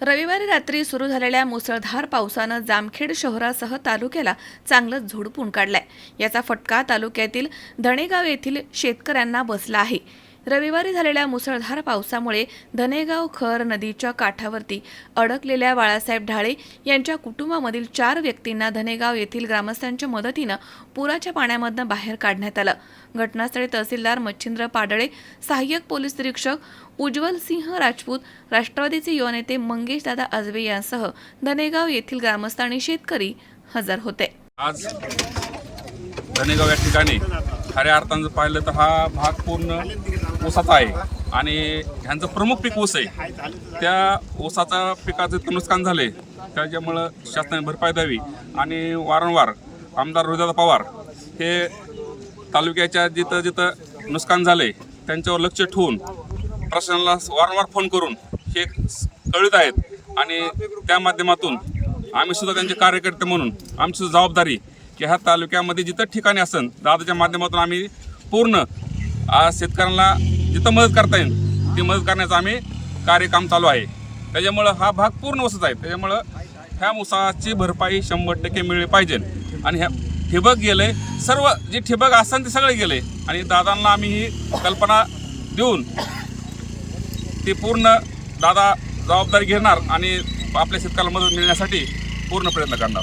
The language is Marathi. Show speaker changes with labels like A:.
A: रविवारी रात्री सुरू झालेल्या मुसळधार पावसानं जामखेड शहरासह तालुक्याला चांगलंच झोडपून काढलाय. याचा फटका तालुक्यातील धणेगाव येथील शेतकऱ्यांना बसला आहे. रविवारी झालेल्या मुसळधार पावसामुळे धनेगाव खर नदीच्या काठावरती अडकलेल्या बाळासाहेब ढाळे यांच्या कुटुंबामधील चार व्यक्तींना धनेगाव येथील ग्रामस्थांच्या मदतीनं पुराच्या पाण्यामधनं बाहेर काढण्यात आलं. घटनास्थळी तहसीलदार मच्छिंद्र पाडळे सहाय्यक पोलीस निरीक्षक उज्ज्वल सिंह राजपूत राष्ट्रवादीचे युवा नेते मंगेश दादा आजबे यांसह धनेगाव येथील ग्रामस्थ आणि शेतकरी हजर होते.
B: आज धनेगाव या ठिकाणी खऱ्या अर्थानं पाहिलं तर हा भाग पूर्ण ऊसाचा आहे. आणि ह्यांचं प्रमुख पीक ऊस आहे. त्या ऊसाचा पिकाचं इतकं नुकसान झाले त्याच्यामुळं शासनाने भरपाई द्यावी. आणि वारंवार आमदार रोहिदादा पवार हे तालुक्याच्या जिथं जिथं नुकसान झाले त्यांच्यावर लक्ष ठेवून प्रशासनाला वारंवार फोन करून हे कळवित आहेत. आणि त्या माध्यमातून आम्ही सुद्धा त्यांचे कार्यकर्ते म्हणून आमची जबाबदारी की ह्या तालुक्यामध्ये जिथं ठिकाणी असन दादाच्या माध्यमातून आम्ही पूर्ण शेतकऱ्यांना जिथं मदत करता येईल ती मदत करण्याचं आम्ही कार्यक्रम चालू आहे. त्याच्यामुळं हा भाग पूर्ण वसत आहे. त्याच्यामुळं ह्या मुसाची भरपाई शंभर टक्के मिळली पाहिजे. आणि ह्या ठिबक गेले सर्व जे ठिबक असन ते सगळे गेले. आणि दादांना आम्ही ही कल्पना देऊन ती पूर्ण दादा जबाबदारी घेणार आणि आपल्या शेतकऱ्याला मदत मिळण्यासाठी पूर्ण प्रयत्न करणार.